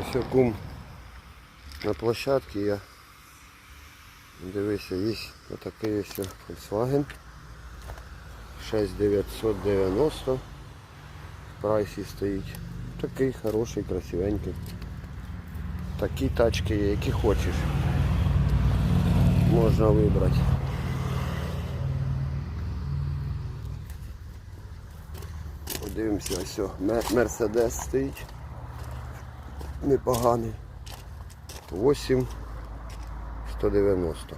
Ось кум на площадці я дивися, є отакий ось Volkswagen 6990 в прайсі стоїть. Такий хороший, красивенький. Такі тачки є, які хочеш. Можна вибрати. Подивимося, ось Мерседес стоїть. Непоганий. 8 190.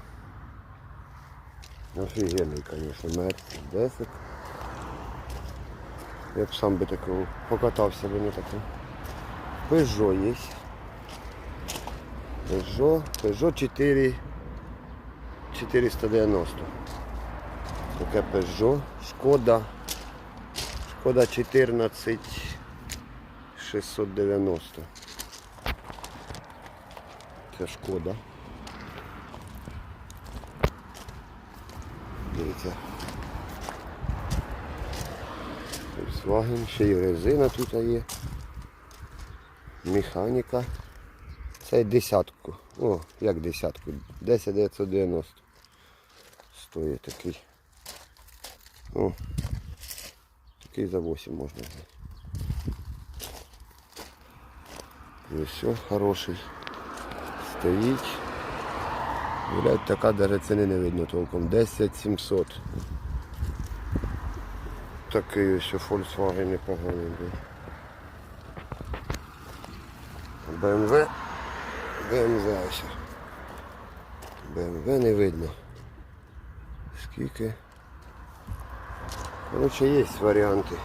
Офігенний, звісно, Мерседесик. Я б сам би такого покатався би на такому. Peugeot є. Peugeot, Peugeot 4 490. Таке Peugeot, Шкода. Шкода 14 690. Це шкода. Дивіться. Volkswagen, ще й резина тут є. Механіка. Це десятку. О, як десятку. 10990. Стоїть такий. О. Такий за 8 можна взяти. І все, хороший. Стоїть. Блять, така навіть ціни не видно толком. 10 700. Такий ось Volkswagen непоганий був. BMW. BMW ось. BMW не видно. Скільки? Коротше, є варіанти.